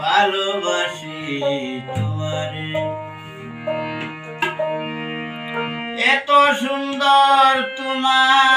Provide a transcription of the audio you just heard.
ভালোবাসি তোমারে। এত সুন্দর তোমার